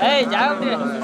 哎家人们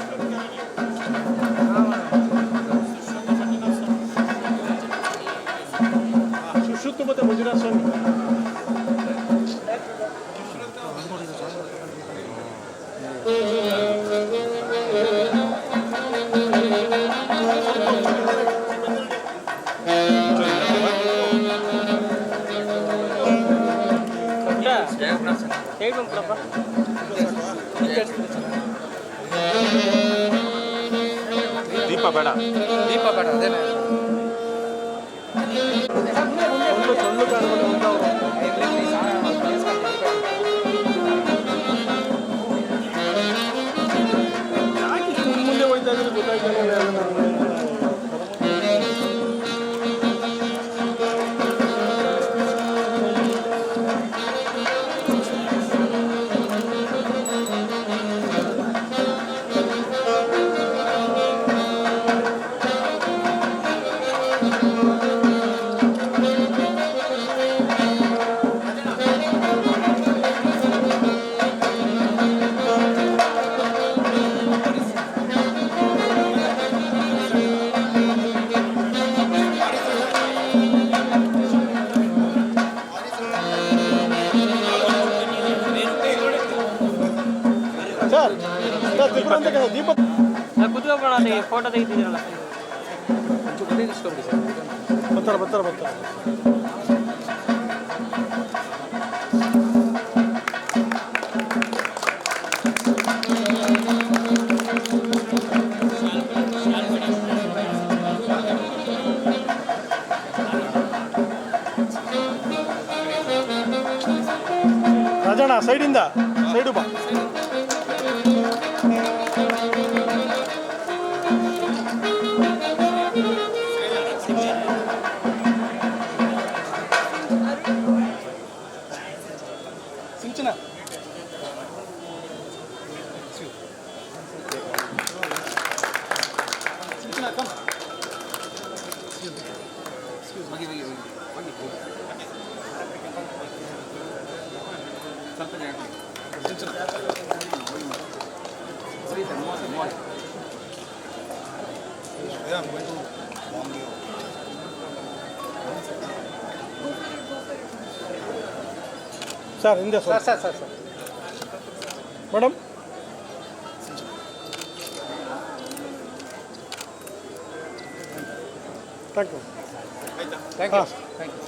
bueno. ಅಂತ photo ತೆಗಿತಿದ್ದೀರಲ್ಲ. ಬರ್ತಾರೆ ಬರ್ತಾರೆ ಬರ್ತಾರೆ. ರಾಜಣ್ಣ ಸೈಡಿಂದ ಸೈಡು ಬಾ. ಸರ್ ಹಿಂದೆ sir sir sir sir madam thank you thank you thank you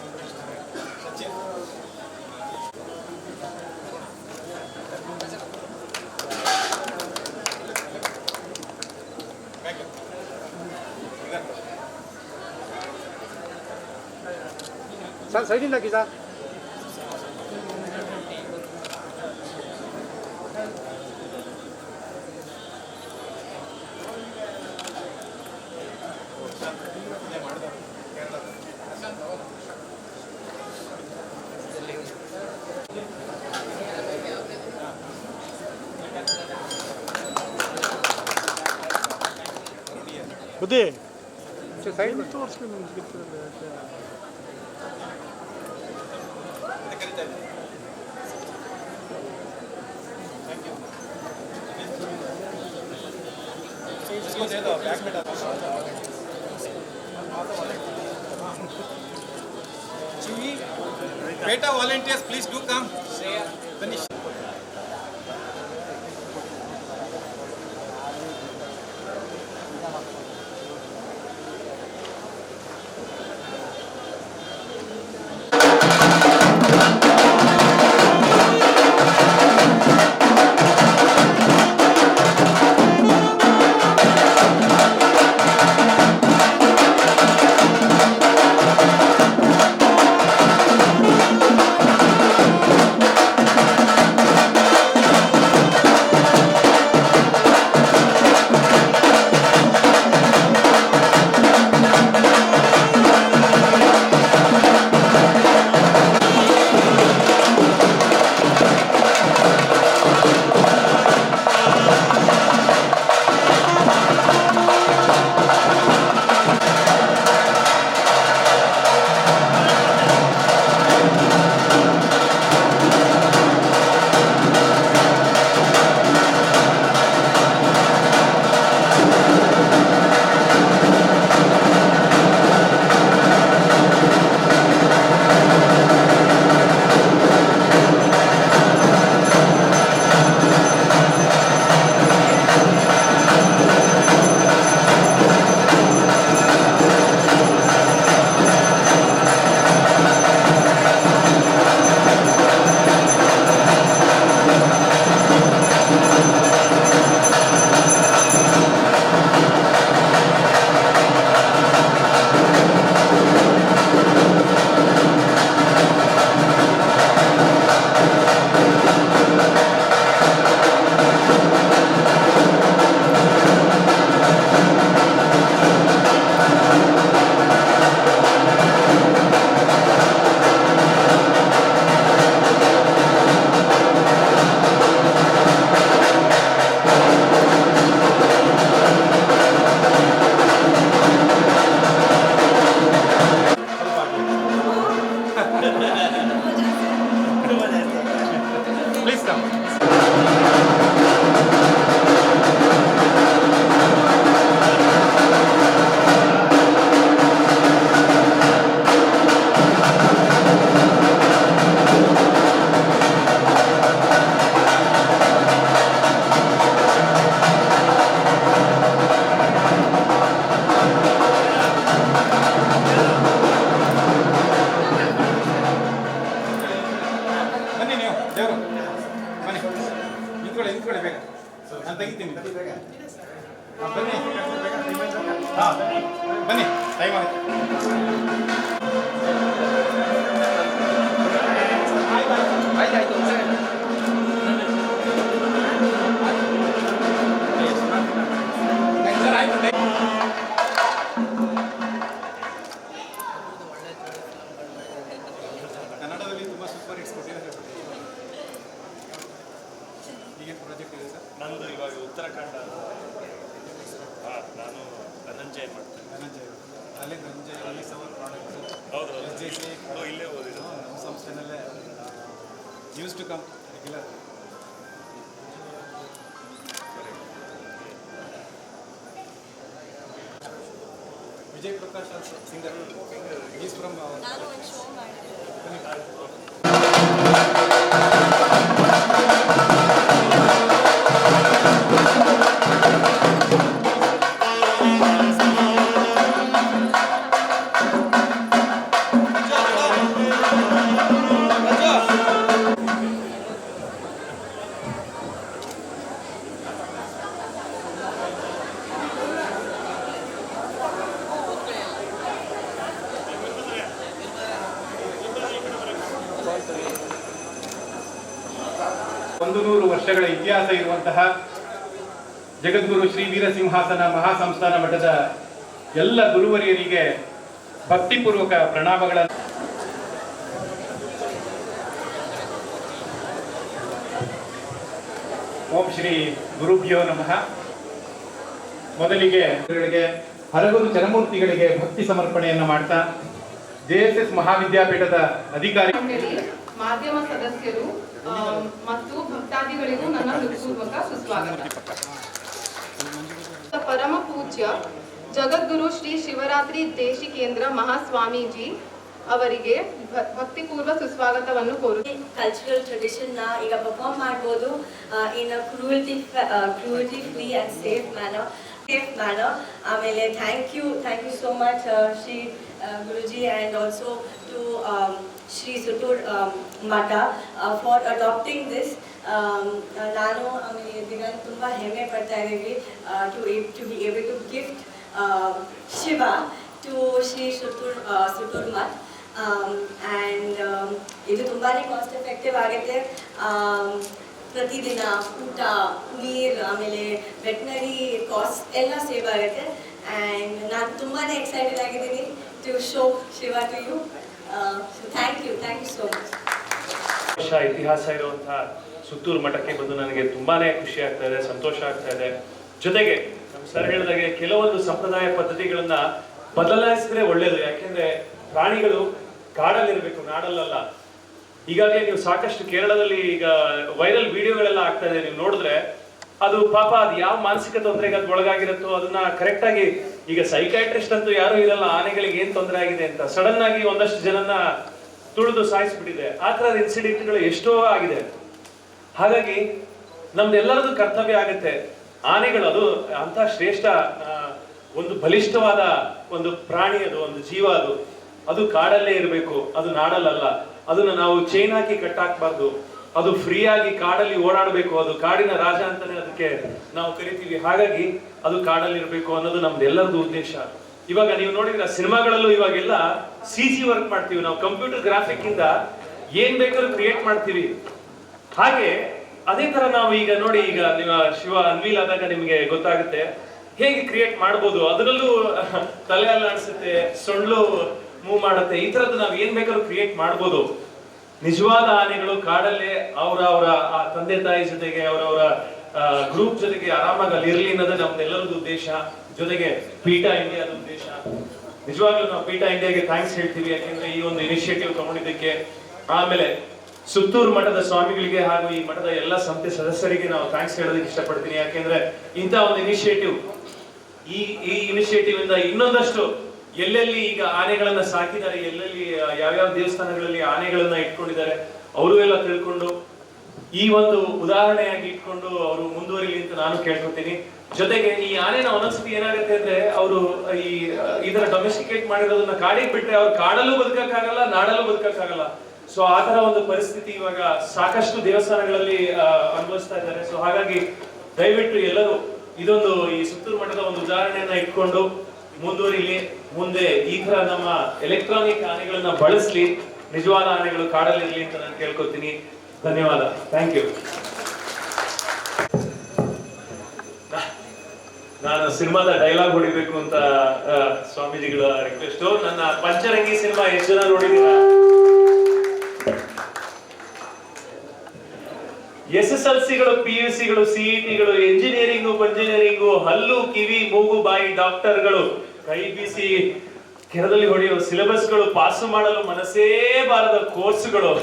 sir ಸೈಡಿಂದ ಹಾಕಿ sir 어디? 제 사이드 토스는 움직였는데. Thank you. Beta volunteers, please do come. Finish. ಈಗೇನು ಪ್ರಾಜೆಕ್ಟ್ ಇದೆ ಸರ್? ನಂದು ಇವಾಗ ಉತ್ತರಾಖಂಡ ಹಾಂ ನಾನು ಧನಂಜಯ ಮಾಡ್ತೇನೆ. ಧನಂಜಯ ಅಲ್ಲಿ ಧನಂಜಯ ಅಲ್ಲಿ ಸವರ್ ಪ್ರಾಡಕ್ಟ್ ಹೌದು ಎಸ್ ಜೆ ಸಿ ಇಲ್ಲೇ ಓದಿದ್ದು ನಮ್ಮ ಸಂಸ್ಥೆನಲ್ಲೇ use to come regular Vijay Prakash singer is from ನಾನು ಒಂದು ಶೋ ಮಾಡಿದ್ದೆ ಜಗದ್ಗುರು ಶ್ರೀ ವೀರಸಿಂಹಾಸನ ಮಹಾಸಂಸ್ಥಾನ ಮಠದ ಎಲ್ಲ ಗುರುವರಿಯರಿಗೆ ಭಕ್ತಿಪೂರ್ವಕ ಪ್ರಣಾಮಗಳ ಓಂ ಶ್ರೀ ಗುರುಭ್ಯೋ ನಮಃ. ಮೊದಲಿಗೆ ಹರಗುರು ಜನಮೂರ್ತಿಗಳಿಗೆ ಭಕ್ತಿ ಸಮರ್ಪಣೆಯನ್ನು ಮಾಡ್ತಾ, ಜೆ ಎಸ್ ಎಸ್ ಮಹಾವಿದ್ಯಾಪೀಠದ ಅಧಿಕಾರಿ ಮಾಧ್ಯಮ ಸದಸ್ಯರು ಮತ್ತು ಭಕ್ತಾದಿಗಳಿಗೂ ನನ್ನ ಹೃತ್ಪೂರ್ವಕ ಸುಸ್ವಾಗತ. ಪರಮ ಪೂಜ್ಯ ಜಗದ್ಗುರು ಶ್ರೀ ಶಿವರಾತ್ರಿ ದೇಶಿಕೇಂದ್ರ ಮಹಾಸ್ವಾಮೀಜಿ ಅವರಿಗೆ ಭಕ್ತಿಪೂರ್ವ ಸುಸ್ವಾಗತವನ್ನು ಕೋರು ಕಲ್ಚರಲ್ ಟ್ರೆಡಿಷನ್ನ ಈಗ ಪರ್ಫಾರ್ಮ್ ಮಾಡ್ಬೋದು. In cruelty cruelty free and safe manner safe manner ಆಮೇಲೆ thank you thank you so much Shri Guruji and also to Shri Suttur Math for adopting this ನಾನು ಆಮೇಲೆ ದಿಗಂತ್ ತುಂಬ ಹೆಮ್ಮೆ ಪಡ್ತಾ ಇದ್ದೀವಿ to to be able to gift Shiva to Shri Suttur Suttur Math and ಇದು ತುಂಬಾ cost effective ಆಗುತ್ತೆ. Am, ಪ್ರತಿದಿನ ಊಟ ನೀರು ಆಮೇಲೆ ವೆಟ್ನರಿ ಕಾಸ್ಟ್ ಎಲ್ಲ ಸೇವ್ ಆಗುತ್ತೆ. ಆ್ಯಂಡ್ ನಾನು ತುಂಬಾ ಎಕ್ಸೈಟೆಡ್ ಆಗಿದ್ದೀನಿ to show Shiva to you thank you thank you so much ವರ್ಷ ಇತಿಹಾಸ ಇರುವಂತಹ ಸುತ್ತೂರು ಮಠಕ್ಕೆ ಬಂದು ನನಗೆ ತುಂಬಾನೇ ಖುಷಿ ಆಗ್ತಾ ಇದೆ, ಸಂತೋಷ ಆಗ್ತಾ ಇದೆ. ಜೊತೆಗೆ ನಮ್ಮ ಸರ್ ಹೇಳಿದಾಗೆ ಕೆಲವೊಂದು ಸಂಪ್ರದಾಯ ಪದ್ಧತಿಗಳನ್ನ ಬದಲಾಯಿಸಿದ್ರೆ ಒಳ್ಳೇದು, ಯಾಕೆಂದ್ರೆ ಪ್ರಾಣಿಗಳು ಕಾಡಲ್ಲಿರಬೇಕು, ನಾಡಲ್ಲಲ್ಲ. ಈಗಾಗಲೇ ನೀವು ಸಾಕಷ್ಟು ಕೇರಳದಲ್ಲಿ ಈಗ ವೈರಲ್ ವಿಡಿಯೋಗಳೆಲ್ಲ ಆಗ್ತಾ ಇದೆ, ನೀವು ನೋಡಿದ್ರೆ ಅದು ಪಾಪ ಅದು ಯಾವ ಮಾನಸಿಕ ತೊಂದರೆಗೆ ಅದು ಒಳಗಾಗಿರುತ್ತೋ ಅದನ್ನ ಕರೆಕ್ಟ್ ಆಗಿ ಈಗ ಸೈಕೈಟ್ರಿಸ್ಟ್ ಅಂತೂ ಯಾರು ಇರಲ್ಲ, ಆನೆಗಳಿಗೆ ಏನ್ ತೊಂದರೆ ಆಗಿದೆ ಅಂತ. ಸಡನ್ ಆಗಿ ಒಂದಷ್ಟು ಜನನ್ನ ತುಳಿದು ಸಾಯಿಸ್ಬಿಟ್ಟಿದೆ. ಆ ಥರದ ಇನ್ಸಿಡೆಂಟ್ಗಳು ಎಷ್ಟೋ ಆಗಿದೆ. ಹಾಗಾಗಿ ನಮ್ದೆಲ್ಲರದು ಕರ್ತವ್ಯ ಆಗುತ್ತೆ. ಆನೆಗಳು ಅದು ಅಂತ ಶ್ರೇಷ್ಠ ಒಂದು ಬಲಿಷ್ಠವಾದ ಒಂದು ಪ್ರಾಣಿ ಅದು, ಒಂದು ಜೀವ ಅದು. ಅದು ಕಾಡಲ್ಲೇ ಇರಬೇಕು, ಅದು ನಾಡಲ್ಲಲ್ಲ. ಅದನ್ನ ನಾವು ಚೈನ್ ಹಾಕಿ ಕಟ್ಟಾಕ್ಬಾರ್ದು. ಅದು ಫ್ರೀಯಾಗಿ ಕಾಡಲ್ಲಿ ಓಡಾಡಬೇಕು, ಅದು ಕಾಡಿನ ರಾಜ ಅಂತಾನೆ ಅದಕ್ಕೆ ನಾವು ಕರಿತೀವಿ. ಹಾಗಾಗಿ ಅದು ಕಾಡಲ್ಲಿ ಇರಬೇಕು ಅನ್ನೋದು ನಮ್ದೆಲ್ಲರದು ಉದ್ದೇಶ. ಇವಾಗ ನೀವು ನೋಡಿದ್ರೆ ಸಿನಿಮಾಗಳಲ್ಲೂ ಇವಾಗೆಲ್ಲ ಸಿ ಜಿ ವರ್ಕ್ ಮಾಡ್ತೀವಿ ನಾವು. ಕಂಪ್ಯೂಟರ್ ಗ್ರಾಫಿಕ್ ಇಂದ ಏನ್ ಬೇಕಾದ್ರೂ ಕ್ರಿಯೇಟ್ ಮಾಡ್ತೀವಿ. ಹಾಗೆ ಅದೇ ತರ ನಾವು ಈಗ ನೋಡಿ, ಈಗ ನಿಮ್ಮ ಶಿವ ಅನ್ವೀಲ್ ಆದಾಗ ನಿಮಗೆ ಗೊತ್ತಾಗುತ್ತೆ. ಹೇಗೆ ಕ್ರಿಯೇಟ್ ಮಾಡ್ಬೋದು? ಅದರಲ್ಲೂ ತಲೆ ಅಲ್ಲಾಡಿಸುತ್ತೆ ಸೊಳ್ಳು ಮೂವ್ ಮಾಡುತ್ತೆ. ಈ ತರದ್ದು ನಾವು ಏನ್ ಬೇಕಾದ್ರೂ ಕ್ರಿಯೇಟ್ ಮಾಡ್ಬೋದು. ನಿಜವಾದ ಆನೆಗಳು ಕಾಡಲ್ಲೇ ಅವರ ಅವರ ತಂದೆ ತಾಯಿ ಜೊತೆಗೆ ಅವರವರ ಗ್ರೂಪ್ ಜೊತೆಗೆ ಆರಾಮಾಗಿ ಅಲ್ಲಿ ಇರಲಿ ಅನ್ನೋದೇ ನಮ್ದೆಲ್ಲರದ್ದು ಉದ್ದೇಶ, ಜೊತೆಗೆ ಪೀಠ ಇಂಡಿಯಾದ ಉದ್ದೇಶ. ನಿಜವಾಗ್ಲೂ ನಾವು ಪೀಠ ಇಂಡಿಯಾಗೆ ಥ್ಯಾಂಕ್ಸ್ ಹೇಳ್ತೀವಿ, ಯಾಕೆಂದ್ರೆ ಈ ಒಂದು ಇನಿಷಿಯೇಟಿವ್ ತಗೊಂಡಿದ್ದಕ್ಕೆ, ಆಮೇಲೆ ಸುತ್ತೂರು ಮಠದ ಸ್ವಾಮಿಗಳಿಗೆ ಹಾಗೂ ಈ ಮಠದ ಎಲ್ಲ ಸಂಸ್ಥೆ ಸದಸ್ಯರಿಗೆ ನಾವು ಥ್ಯಾಂಕ್ಸ್ ಹೇಳೋದಕ್ಕೆ ಇಷ್ಟಪಡ್ತೀನಿ. ಯಾಕೆಂದ್ರೆ ಇಂಥ ಒಂದು ಇನಿಷಿಯೇಟಿವ್ ಈ ಈ ಇನಿಷಿಯೇಟಿವ್ ಇಂದ ಇನ್ನೊಂದಷ್ಟು ಎಲ್ಲೆಲ್ಲಿ ಈಗ ಆನೆಗಳನ್ನ ಸಾಕಿದ್ದಾರೆ, ಎಲ್ಲೆಲ್ಲಿ ಯಾವ್ಯಾವ ದೇವಸ್ಥಾನಗಳಲ್ಲಿ ಆನೆಗಳನ್ನ ಇಟ್ಕೊಂಡಿದ್ದಾರೆ, ಅವರು ಎಲ್ಲ ತಿಳ್ಕೊಂಡು ಈ ಒಂದು ಉದಾಹರಣೆಯಾಗಿ ಇಟ್ಕೊಂಡು ಅವರು ಮುಂದುವರಿಲಿ ಅಂತ ನಾನು ಕೇಳ್ಕೊತೀನಿ. ಜೊತೆಗೆ ಈ ಆನೆನ ಒಂದೊಂದ್ಸತಿ ಏನಾಗುತ್ತೆ ಅಂದ್ರೆ ಅವರು ಈ ಇದರ ಡೊಮೆಸ್ಟಿಕೇಟ್ ಮಾಡಿರೋದನ್ನ ಕಾಡಿಗೆ ಬಿಟ್ರೆ ಅವ್ರು ಕಾಡಲ್ಲೂ ಬದುಕಕ್ಕಾಗಲ್ಲ, ನಾಡಲ್ಲೂ ಬದುಕಕ್ಕಾಗಲ್ಲ. ಸೊ ಆ ತರ ಒಂದು ಪರಿಸ್ಥಿತಿ ಇವಾಗ ಸಾಕಷ್ಟು ದೇವಸ್ಥಾನಗಳಲ್ಲಿ ಅನುಭವಿಸ್ತಾ ಇದ್ದಾರೆ. ಸೊ ಹಾಗಾಗಿ ದಯವಿಟ್ಟು ಎಲ್ಲರೂ ಇದೊಂದು ಈ ಸುತ್ತೂರು ಮಠದ ಒಂದು ಉದಾಹರಣೆಯನ್ನ ಇಟ್ಕೊಂಡು ಮುಂದುವರಿಲಿ, ಮುಂದೆ ಈ ತರ ನಮ್ಮ ಎಲೆಕ್ಟ್ರಾನಿಕ್ ಆನೆಗಳನ್ನ ಬಳಸ್ಲಿ, ನಿಜವಾದ ಆನೆಗಳು ಕಾಡಲಿರಲಿ ಅಂತ ನಾನು ಕೇಳ್ಕೊತೀನಿ. ಧನ್ಯವಾದ. ಥ್ಯಾಂಕ್ ಯು ನಾನು ಸಿನಿಮಾದ ಡೈಲಾಗ್ ಹೊಡಿಬೇಕು ಅಂತ ಸ್ವಾಮೀಜಿಗಳ ರಿಕ್ವೆಸ್ಟ್ ನನ್ನ ಪಂಚರಂಗಿ ಸಿನಿಮಾ ಎಷ್ಟು ಜನ ನೋಡಿದೀರಾ ಎಸ್ ಎಸ್ ಎಲ್ ಸಿಗಳು ಪಿ ಯು ಸಿಗಳು ಸಿಇಟಿಗಳು ಎಂಜಿನಿಯರಿಂಗು, ಪಂಜಿನಿಯರಿಂಗು, ಹಲ್ಲು, ಕಿವಿ, ಮೂಗು, ಬಾಯಿ ಡಾಕ್ಟರ್ಗಳು ಕೈ ಬೀಸಿ ಕೆರದಲ್ಲಿ ಹೊಡೆಯುವ ಸಿಲೆಬಸ್ಗಳು ಪಾಸು ಮಾಡಲು ಮನಸ್ಸೇ ಬಾರದ ಕೋರ್ಸ್ಗಳು.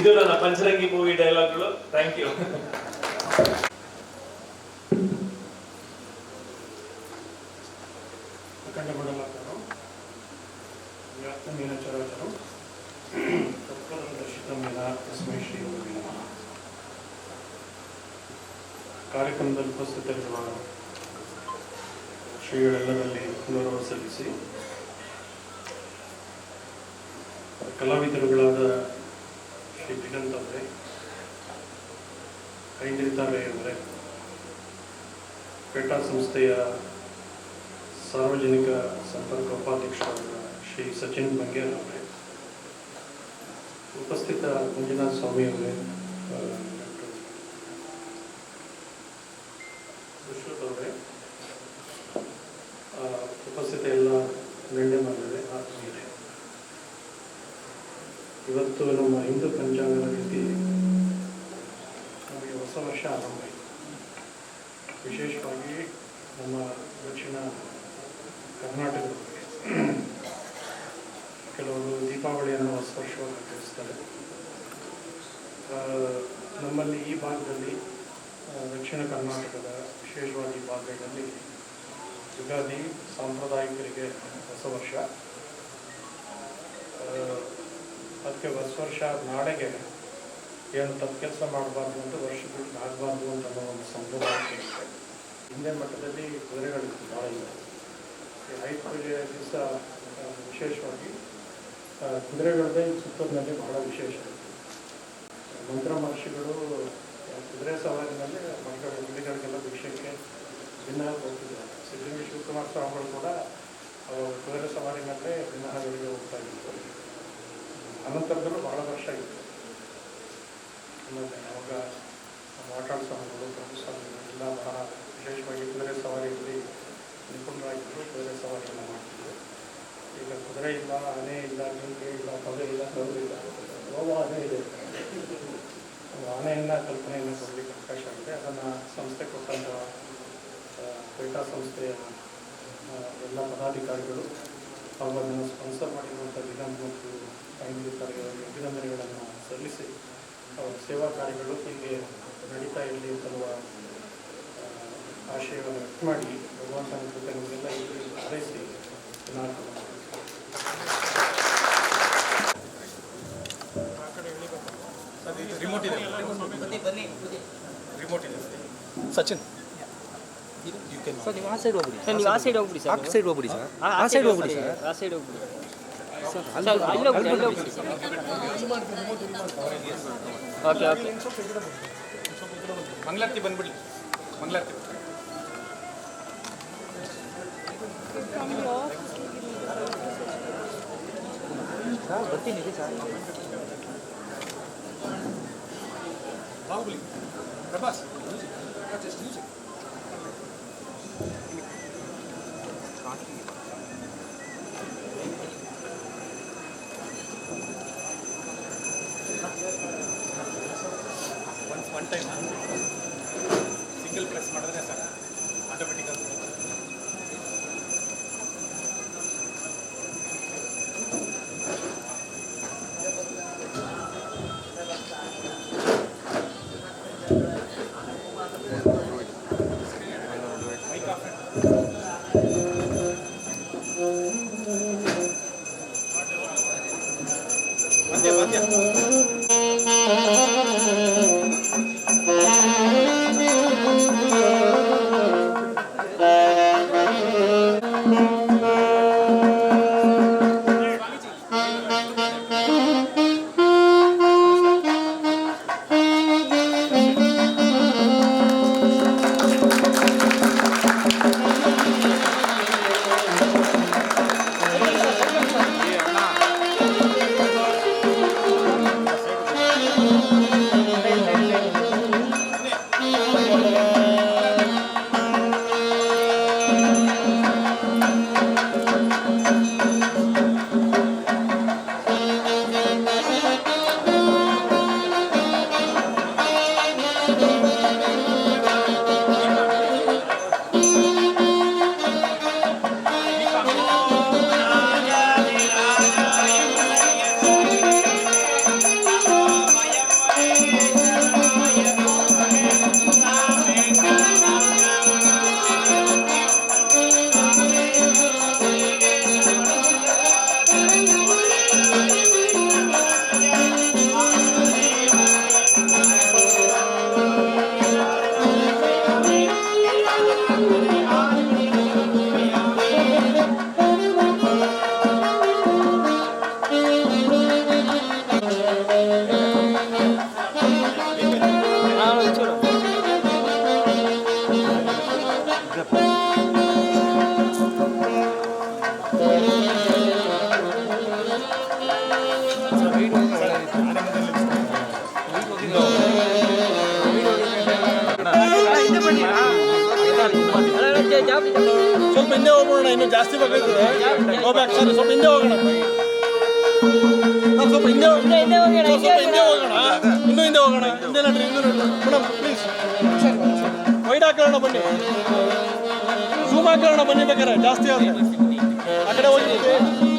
ಇದು ನನ್ನ ಪಂಚರಂಗಿ ಮೂವಿ ಡೈಲಾಗ್ಗಳು. Thank you. ಶ್ರೀಗಳೆಲ್ಲರಲ್ಲಿ ಗೌರವ ಸಲ್ಲಿಸಿ, ಕಲಾವಿದರುಗಳಾದ ಶ್ರೀ ದಿಗಂತ್ ಅವರೇ ಕೈಂದಿರ್ತಾರೆ ಅವರೇ ಪೇಟಾ ಸಂಸ್ಥೆಯ ಸಾರ್ವಜನಿಕ ಸಂಪರ್ಕ ಉಪಾಧ್ಯಕ್ಷರಾದ ಶ್ರೀ ಸಚಿನ್ ಬಂಗೇರ್ ಅವರೇ. ಉಪಸ್ಥಿತ ಮಂಜುನಾಥ ಸ್ವಾಮಿ ಅವರೇ ಹೊಸ ವರ್ಷ ಆರಂಭ ಆಯಿತು ವಿಶೇಷವಾಗಿ ನಮ್ಮ ದಕ್ಷಿಣ ಕರ್ನಾಟಕದಲ್ಲಿ ಕೆಲವರು ದೀಪಾವಳಿಯನ್ನು ಹೊಸ ವರ್ಷವನ್ನು ಆಚರಿಸ್ತಾರೆ ಆ, ನಮ್ಮಲ್ಲಿ ಈ ಭಾಗದಲ್ಲಿ ಆ, ದಕ್ಷಿಣ ಕರ್ನಾಟಕದ ವಿಶೇಷವಾಗಿ ಭಾಗದಲ್ಲಿ ಯುಗಾದಿ ಸಾಂಪ್ರದಾಯಿಕರಿಗೆ ಹೊಸ ವರ್ಷ. ಅದಕ್ಕೆ ಹೊಸ ವರ್ಷ ನಾಳೆಗೆ ಏನು ತಪ್ಪು ಕೆಲಸ ಮಾಡಬಾರ್ದು ಅಂತ ವರ್ಷಕ್ಕೆ ಆಗಬಾರ್ದು ಅಂತ ಅನ್ನೋ ಒಂದು ಸಂಪ್ರದಾಯ ಹಿಂದೆ ಮಟ್ಟದಲ್ಲಿ ಕುದುರೆಗಳಿತ್ತು ಭಾಳ ಇದೆ. ಈ ಐದು ಪೂಜೆಯ ದಿವಸ ವಿಶೇಷವಾಗಿ ಕುದುರೆಗಳದ್ದೇ ಸುತ್ತೋದ್ರಲ್ಲಿ ಬಹಳ ವಿಶೇಷ ಮಂತ್ರ ಮಹರ್ಷಿಗಳು ಕುದುರೆ ಸವಾರಿನಲ್ಲಿ ಮಕ್ಕಳ ಹುಡುಗರಿಗೆಲ್ಲ ಭಿಕ್ಷಕ್ಕೆ ದಿನ ಹೋಗ್ತಿದ್ದಾರೆ ಸಿದ್ಧಲಿಂಗ ಶಿವಕುಮಾರ್ ಸ್ವಾಮಿಗಳು ಕೂಡ ಅವರು ಕುದುರೆ ಸವಾರಿ ಮೇಲೆ ಭಿನ್ನಹಗಳಿಗೆ ಹೋಗ್ತಾ ಇದ್ದರು ಅನಂತರದಲ್ಲೂ ಬಹಳ ವರ್ಷ ಇತ್ತು ಆಮೇಲೆ ಅವಾಗ ಆಟಾಳ ಸ್ವಾಮಿಗಳು, ಪ್ರಭು ಸ್ವಾಮಿಗಳು ಎಲ್ಲ ಬಹಳ ವಿಶೇಷವಾಗಿ ಕುದುರೆ ಸವಾರಿಯಲ್ಲಿ ನಿಪುಣರಾಗಿದ್ದರು ಕುದುರೆ ಸವಾರಿಯನ್ನು ಮಾಡ್ತಿದ್ದರು ಈಗ ಕುದುರೆ ಇಲ್ಲ ಆನೆ ಇಲ್ಲ, ಜಿಂಕೆ ಇಲ್ಲ ಪೊದೆ ಇಲ್ಲ ಕರು ಇಲ್ಲ. ಗೋವ ಆನೆ ಇದೆ. ಆನೆಯನ್ನು ಕಲ್ಪನೆಯನ್ನು ಕೊಡಲಿಕ್ಕೆ ಅವಕಾಶ ಆಗಿದೆ. ಅದನ್ನು ಸಂಸ್ಥೆ ಕೊಟ್ಟಂಥ ಪೇಟಾ ಸಂಸ್ಥೆಯ ಎಲ್ಲ ಪದಾಧಿಕಾರಿಗಳು ಹಾಗೂ ಅದನ್ನು ಸ್ಪಾನ್ಸರ್ ಮಾಡಿರುವಂಥ ವಿಧಾನ ಮತ್ತು ಐಂಧಿಕಾರಿಗಳಿಗೆ ಅಭಿನಂದನೆಗಳನ್ನು ಸಲ್ಲಿಸಿ ಅವರ ಸೇವಾ ಕಾರ್ಯಗಳು ಹೀಗೆ ನಡೀತಾ ಇರಲಿ ಅಂತನ್ನುವ ಆ, ಆಶಯವನ್ನು ವ್ಯಕ್ತ ಮಾಡಿ ಭಗವಂತನ ಕೃತ ನಮಗೆಲ್ಲ ಇಲ್ಲಿ ಹಾರೈಸಿ ನಾಲ್ಕು ಸಚಿನ್. ಸರ್ ನೀವು ಆ ಸೈಡ್ ಹೋಗ್ಬಿಡಿ. ನೀವು ಆ ಸೈಡ್ ಹೋಗ್ಬಿಡಿ ಆ ಸರ್ ಸೈಡ್ ಹೋಗ್ಬಿಡಿ ಸರ್. ಆ ಸೈಡ್ ಹೋಗ್ಬಿಡಿ ಆ ಸೈಡ್ ಹೋಗ್ಬಿಡಿ. ಸರ್ ಅಲ್ಲಿ ಹೋಗ್ಬಿಡಿ ಓಕೆ ಓಕೆ. ಮಂಗಳಾರತಿ ಬಂದ್ಬಿಡಿ. ಮಂಗಳಾರತಿ ಸರ್ ಬರ್ತೀನಿ ಸರ್. ಬಾಹುಬಲಿ. ಪ್ರಭಾಸ್. aquí. ಸ್ವಲ್ಪ ಹಿಂದೆ ಹೋಗೋಣ. ಇನ್ನೂ ಹಿಂದೆ ಹೋಗೋಣ. ಹಿಂದೆ ಪ್ಲೀಸ್ ಬನ್ನಿ. ಝೂಮ್ ಹಾಕೋಣ ಬನ್ನಿ ಬೇಕಾರೆ ಜಾಸ್ತಿ ಆದ್ರೆ. ಆ ಕಡೆ ಹೋಗಿ.